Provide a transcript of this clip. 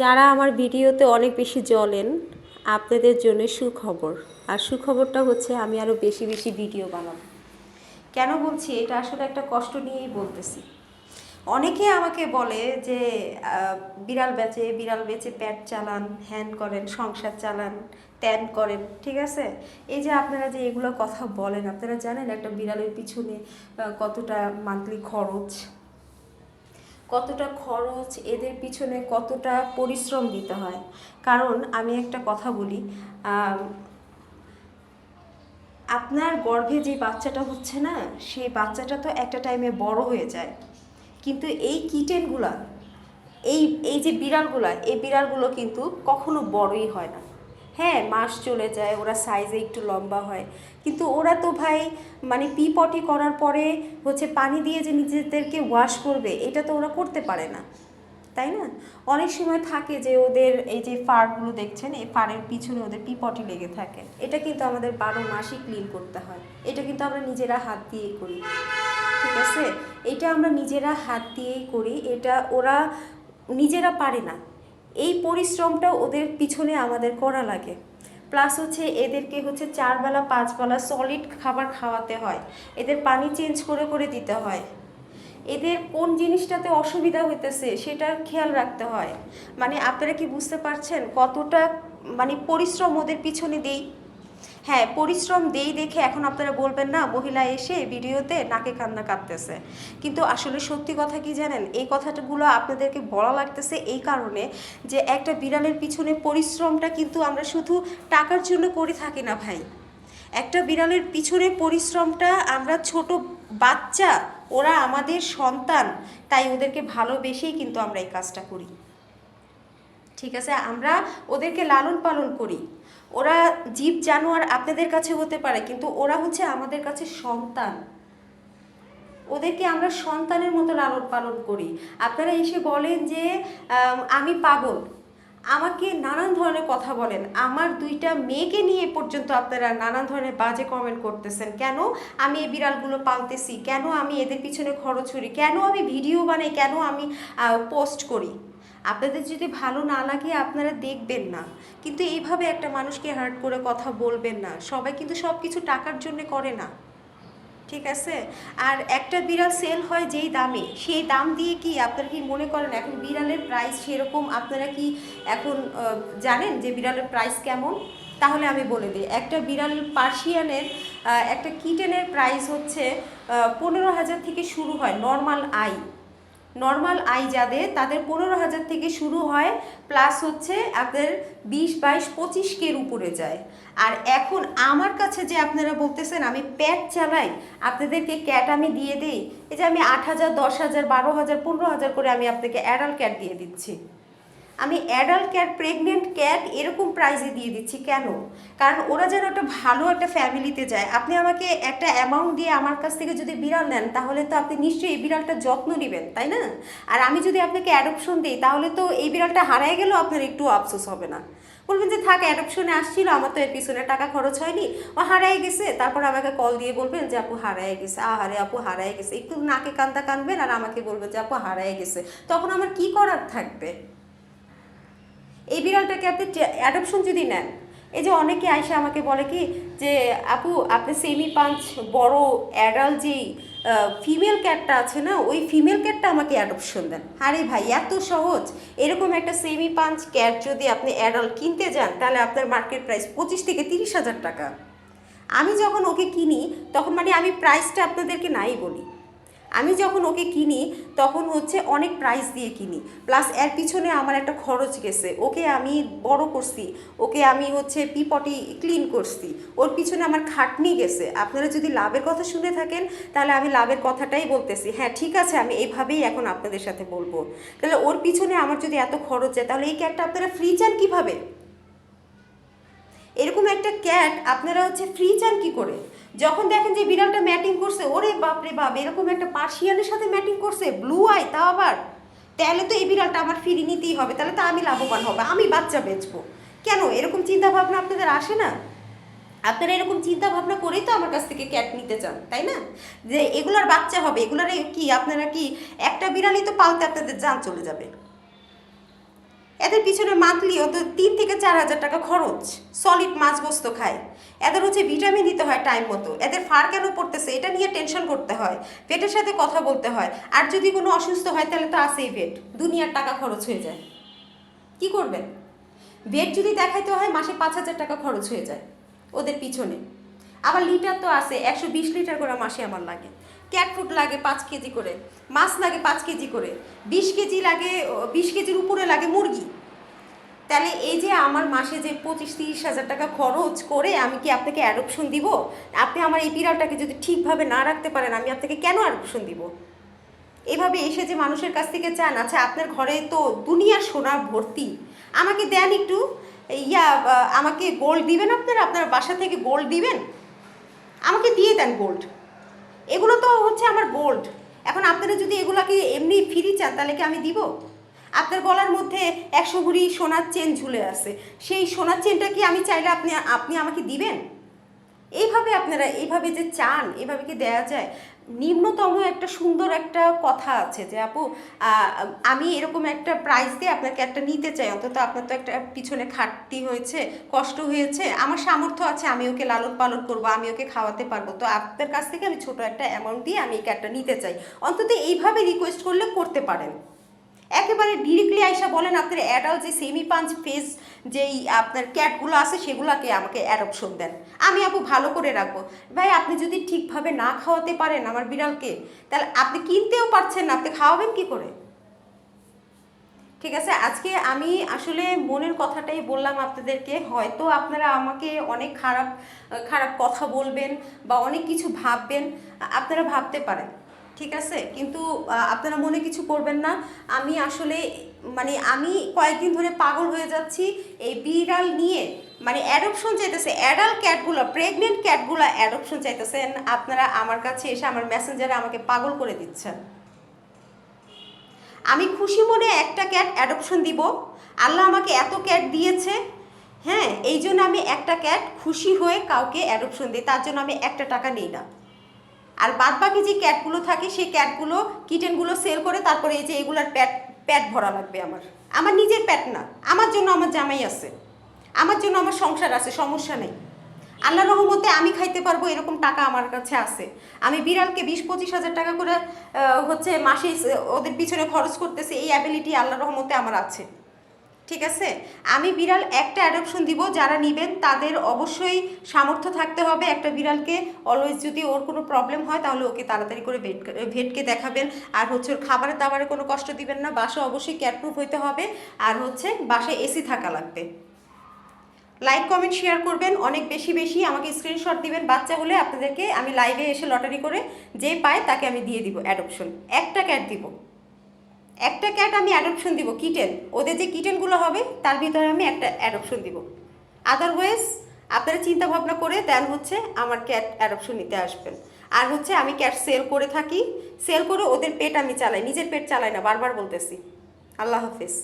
যারা আমার ভিডিওতে অনেক বেশি জ্বলেন, আপনাদের জন্য সুখবর। আর সুখবরটা হচ্ছে আমি আরও বেশি বেশি ভিডিও বানাবো। কেন বলছি? এটা আসলে একটা কষ্ট নিয়েই বলতেছি। অনেকে আমাকে বলে যে বিড়াল বেচে বিড়াল বেচে প্যাট চালান, হ্যান করেন, সংসার চালান, ত্যান করেন, ঠিক আছে? এই যে আপনারা যে এগুলো কথা বলেন, আপনারা জানেন একটা বিড়ালের পিছনে কতটা মান্থলি খরচ? কতটা খরচ, এদের পিছনে কতটা পরিশ্রম দিতে হয়। কারণ আমি একটা কথা বলি আপনার গর্ভে যে বাচ্চাটা হচ্ছে না, সেই বাচ্চাটা তো একটা টাইমে বড় হয়ে যায়। কিন্তু এই কিটেনগুলা, এই এই যে বিড়ালগুলা, এই বিড়ালগুলো কিন্তু কখনো বড়ই হয় না। হ্যাঁ মাস চলে যায়, ওরা সাইজে একটু লম্বা হয়। কিন্তু ওরা তো ভাই মানে পি পটি করার পরে হচ্ছে পানি দিয়ে যে নিজেদেরকে ওয়াশ করবে, এটা তো ওরা করতে পারে না। তাই না? অনেক সময় থাকে যে ওদের এই যে ফারগুলো দেখছেন, এই ফারের পিছনে ওদের পিপটি লেগে থাকে। এটা কিন্তু আমাদের বারো মাসই ক্লিন করতে হয়। এটা কিন্তু আমরা নিজেরা হাত দিয়েই করি। ঠিক আছে? এটা আমরা নিজেরা হাত দিয়েই করি। এটা ওরা নিজেরা পারে না। এই পরিশ্রমটা ওদের পিছনে আমাদের করা লাগে। প্লাস হচ্ছে এদেরকে হচ্ছে চারবেলা, পাঁচবেলা সলিড খাবার খাওয়াতে হয়। এদের পানি চেঞ্জ করে করে দিতে হয়। এদের কোন জিনিসটাতে অসুবিধা হইতেছে সেটা খেয়াল রাখতে হয়। মানে আপনারা কি বুঝতে পারছেন কতটা মানে পরিশ্রম ওদের পিছনে দেই? হ্যাঁ পরিশ্রম দেই দেখে এখন আপনারা বলবেন না, মহিলা এসে ভিডিওতে নাকে কান্না কাঁদতেছে। কিন্তু আসলে সত্যি কথা কি জানেন? এই কথাটাগুলো আপনাদেরকে বলা লাগতেছে এই কারণে যে একটা বিড়ালের পিছনে পরিশ্রমটা কিন্তু আমরা শুধু টাকার জন্য করে থাকি না ভাই। একটা বিড়ালের পিছনে পরিশ্রমটা আমরা ছোট বাচ্চা, ওরা আমাদের সন্তান, তাই ওদেরকে ভালোবেসেই কিন্তু আমরা এই কাজটা করি। ঠিক আছে? আমরা ওদেরকে লালন পালন করি। ওরা জীব জানোয়ার আপনাদের কাছে হতে পারে, কিন্তু ওরা হচ্ছে আমাদের কাছে সন্তান। ওদেরকে আমরা সন্তানের মতো লালন পালন করি। আপনারা এসে বলেন যে, আমি পাগল। আমাকে নানান ধরনের কথা বলেন। আমার দুইটা মেয়েকে নিয়ে পর্যন্ত আপনারা নানান ধরনের বাজে কমেন্ট করতেছেন। কেন আমি এই বিড়ালগুলো পালতেছি? কেন আমি এদের পিছনে খরচ করি? কেন আমি ভিডিও বানাই? কেন আমি পোস্ট করি? আপনাদের যদি ভালো না লাগে, আপনারা দেখবেন না। কিন্তু এইভাবে একটা মানুষকে হার্ট করে কথা বলবেন না। সবাই কিন্তু সব কিছু টাকার জন্য করে না। ঠিক আছে? আর একটা বিড়াল সেল হয় যেই দামে, সেই দাম দিয়ে কি আপনারা কি মনে করেন এখন বিড়ালের প্রাইস সেরকম? আপনারা কি এখন জানেন যে বিড়ালের প্রাইস কেমন? তাহলে আমি বলে দিই। একটা বিড়াল পার্সিয়ানের একটা কিটেনের প্রাইস হচ্ছে পনেরো হাজার থেকে শুরু হয় নর্মাল আই নর্মাল আই যাদের, তাদের পনেরো হাজার থেকে শুরু হয় প্লাস হচ্ছে আপনাদের বিশ, বাইশ পঁচিশ কের উপরে যায়। আর এখন আমার কাছে যে আপনারা বলতেছেন, আমি প্যাট চালাই, আপনাদেরকে ক্যাট আমি দিয়ে দিই, এই যে আমি আট হাজার, দশ হাজার, বারো হাজার, পনেরো হাজার করে আমি আপনাকে অ্যাডাল ক্যাট দিয়ে দিচ্ছি। আমি অ্যাডাল্ট ক্যাট প্রেগনেন্ট ক্যাট এরকম প্রাইজে দিয়ে দিচ্ছি কেন? কারণ ওরা যেন একটা ভালো একটা ফ্যামিলিতে যায়। আপনি আমাকে একটা অ্যামাউন্ট দিয়ে আমার কাছ থেকে যদি বিড়াল নেন, তাহলে তো আপনি নিশ্চয়ই এই বিড়ালটার যত্ন নেবেন, তাই না? আর আমি যদি আপনাকে অ্যাডপশন দিই, তাহলে তো এই বিড়ালটা হারায় গেলেও আপনার একটু আফসোস হবে না। বলবেন যে, থাক অ্যাডপশনে আসছিল, আমার তো এর পিছনে টাকা খরচ হয়নি। ও হারায় গেছে। তারপর আমাকে কল দিয়ে বলবেন যে, আপু, হারায় গেছে। আহারে আপু, হারায় গেছে। একটু নাকে কান্দা কানবেন আর আমাকে বলবেন যে, আপু, হারায় গেছে। তখন আমার কি করার থাকবে? এই বিড়ালটাকে আপনি অ্যাডপশন যদি নেন, এই যে অনেকে আইসে আমাকে বলে কি যে, আপু, আপনি সেমি পাঞ্চ বড় অ্যাডাল যেই ফিমেল ক্যাটটা আছে না, ওই ফিমেল ক্যাটটা আমাকে অ্যাডপশন দেন। আরে ভাই, এত সহজ। এরকম একটা সেমি পাঞ্চ ক্যাট যদি আপনি অ্যাডাল্ট কিনতে যান, তাহলে আপনার মার্কেট প্রাইস পঁচিশ থেকে তিরিশ হাজার টাকা। আমি যখন ওকে কিনি, তখন মানে আমি প্রাইসটা আপনাদেরকে নাই বলি। আমি যখন ওকে কিনি, তখন হচ্ছে অনেক প্রাইস দিয়ে কিনি। প্লাস এর পিছনে আমার একটা খরচ গেছে। ওকে আমি বড় করছি। ওকে আমি হচ্ছে পিপটি ক্লিন করছি। ওর পিছনে আমার খাটনি গেছে। আপনারা যদি লাভের কথা শুনে থাকেন, তাহলে আমি লাভের কথাটাই বলতেছি। হ্যাঁ ঠিক আছে, আমি এইভাবেই এখন আপনাদের সাথে বলব। তাহলে ওর পিছনে আমার যদি এত খরচ যায়, তাহলে এই ক্যাটটা আপনারা ফ্রি চান কীভাবে? এরকম একটা ক্যাট আপনারা হচ্ছে ফ্রি চান কী করে? যখন দেখেন যে বিড়ালটা ম্যাটিং করছে, ওরে বাপরে বাপ, এরকম একটা পার্সিয়ানের সাথে ম্যাটিং করছে ব্লু আই তা আবার? তাহলে তো এই বিড়ালটা আমার ফিরি নিতেই হবে, তাহলে তো আমি লাভবান হবে, আমি বাচ্চা বেচবো। কেন? এরকম চিন্তা ভাবনা আপনাদের আসে না? আপনারা এরকম চিন্তা ভাবনা করেই তো আমার কাছ থেকে ক্যাট নিতে চান, তাই না? যে এগুলার বাচ্চা হবে, এগুলার কি, আপনারা কি একটা বিড়ালই তো পালতে আপনাদের যান চলে যাবে। এদের পিছনে মান্থলি অত তিন থেকে চার হাজার টাকা খরচ। সলিড মাছ গোস্ত খায়। এদের হচ্ছে ভিটামিন দিতে হয় টাইম মতো। এদের ফার কেন পড়তেছে এটা নিয়ে টেনশন করতে হয়। পেটের সাথে কথা বলতে হয়। আর যদি কোনো অসুস্থ হয় তাহলে তো আসেই পেট দুনিয়ার টাকা খরচ হয়ে যায়। কি করবেন? ভেট যদি দেখাইতে হয় মাসে পাঁচ হাজার টাকা খরচ হয়ে যায় ওদের পিছনে। আবার লিটার তো আছে, একশো বিশ লিটার করে মাসে আমার লাগে। ক্যাট ফুড লাগে পাঁচ কেজি করে, মাছ লাগে পাঁচ কেজি করে, বিশ কেজি লাগে বিশ কেজির উপরে লাগে মুরগি। তাহলে এই যে আমার মাসে যে পঁচিশ তিরিশ হাজার টাকা খরচ করে আমি কি আপনাকে অ্যাডপশন দিব? আপনি আমার এই বিড়ালটাকে যদি ঠিকভাবে না রাখতে পারেন, আমি আপনাকে কেন অ্যাডপশন দিব? এভাবে এসে যে মানুষের কাছ থেকে চান আচ্ছা আপনার ঘরে তো দুনিয়ার সোনা ভর্তি, আমাকে দেন একটু ইয়া আমাকে গোল্ড দিবেন আপনারা? আপনার বাসা থেকে গোল্ড দিবেন? আমাকে দিয়ে দেন গোল্ড এগুলো তো হচ্ছে আমার বোল্ড এখন আপনারা যদি এগুলাকে এমনি ফ্রি চান, তাহলে কি আমি দিব? আপনার গলার মধ্যে একশো ভরি সোনার চেন ঝুলে আছে। সেই সোনার চেনটা কি আমি চাইলে আপনি আপনি আমাকে দিবেন? এইভাবে আপনারা এইভাবে যে চান এভাবে কি দেয়া যায়? নিম্নতম একটা সুন্দর একটা কথা আছে যে, আপু আমি এরকম একটা প্রাইস দিয়ে আপনাকে একটা নিতে চাই। অন্তত আপনার তো একটা পিছনে খাটতি হয়েছে, কষ্ট হয়েছে। আমার সামর্থ্য আছে, আমি ওকে লালন পালন করব, আমি ওকে খাওয়াতে পারব। তো আপনার কাছ থেকে আমি ছোট একটা অ্যামাউন্ট দিয়ে আমি এই ক্যাটটা নিতে চাই। অন্তত এইভাবে রিকোয়েস্ট করলে করতে পারেন। একেবারে ডিরেক্টলি আইসা বলেন, আপনার অ্যাডাল্ট যে সেমি পাঞ্চ ফেস যেই আপনার ক্যাটগুলো আছে, সেগুলোকে আমাকে অ্যাডপশন দেন। আমি আপু ভালো করে রাখব। ভাই, আপনি যদি ঠিকভাবে না খাওয়াতে পারেন আমার বিড়ালকে, তাহলে আপনি কিনতেও পারছেন না, আপনি খাওয়াবেন কি করে? ঠিক আছে, আজকে আমি আসলে মনের কথাটাই বললাম আপনাদেরকে। হয়তো আপনারা আমাকে অনেক খারাপ খারাপ কথা বলবেন বা অনেক কিছু ভাববেন, আপনারা ভাবতে পারেন। ঠিক আছে? কিন্তু আপনারা মনে কিছু করবেন না। আমি আসলে মানে আমি কয়েকদিন ধরে পাগল হয়ে যাচ্ছি। এই বিড়াল নিয়ে মানে অ্যাডপশন চাইতেছে। অ্যাডাল্ট ক্যাটগুলো প্রেগনেন্ট ক্যাটগুলো অ্যাডপশন চাইতেছেন। আপনারা আমার কাছে এসে আমার মেসেঞ্জারে আমাকে পাগল করে দিচ্ছেন। আমি খুশি মনে একটা ক্যাট অ্যাডপশন দিব। আল্লাহ আমাকে এত ক্যাট দিয়েছে। হ্যাঁ এই জন্য আমি একটা ক্যাট খুশি হয়ে কাউকে অ্যাডপশন দিই। তার জন্য আমি একটা টাকা নিই না। আর বাদ বাকি যে ক্যাটগুলো থাকে, সেই ক্যাটগুলো, কিটেনগুলো সেল করে তারপরে এই যে এগুলার প্যাট প্যাট ভরা লাগবে আমার। আমার নিজের প্যাট না। আমার জন্য আমার জামাই আছে। আমার জন্য আমার সংসার আছে, সমস্যা নেই। আল্লাহ রহমতে আমি খাইতে পারব এরকম টাকা আমার কাছে আছে। আমি বিড়ালকে বিশ পঁচিশ হাজার টাকা করে হচ্ছে মাসে, ওদের পিছনে খরচ করতেছে, এই অ্যাবিলিটি আল্লাহ রহমতে আমার আছে। ঠিক আছে? আমি বিড়াল একটা অ্যাডপশন দিব, যারা নেবেন তাদের অবশ্যই সামর্থ্য থাকতে হবে একটা বিড়ালকে। অলওয়েজ যদি ওর কোনো প্রবলেম হয়, তাহলে ওকে তাড়াতাড়ি করে ভেট ভেটকে দেখাবেন। আর হচ্ছে ওর খাবারের দাবারে কোনো কষ্ট দিবেন না, বাসা অবশ্যই ক্যাটপ্রুফ হইতে হবে। আর হচ্ছে বাসায় এসি থাকা লাগবে। লাইক কমেন্ট শেয়ার করবেন। অনেক বেশি বেশি আমাকে স্ক্রিনশট দিবেন। বাচ্চা হলে আপনাদেরকে আমি লাইভে এসে লটারি করে যে পায় তাকে আমি দিয়ে দিব অ্যাডপশন একটা ক্যাট দিব। একটা ক্যাট আমি অ্যাডপশন দিব কিটেন ওদের যে কিটেনগুলো হবে, তার ভিতরে আমি একটা অ্যাডপশন দিব। আদারওয়াইজ আপনারা চিন্তা ভাবনা করে দেন হচ্ছে আমার ক্যাট অ্যাডপশন নিতে আসবেন। আর হচ্ছে আমি ক্যাট সেল করে থাকি। সেল করে ওদের পেট আমি চালাই, নিজের পেট চালাই না, বারবার বলতেছি। আল্লাহ হাফিজ।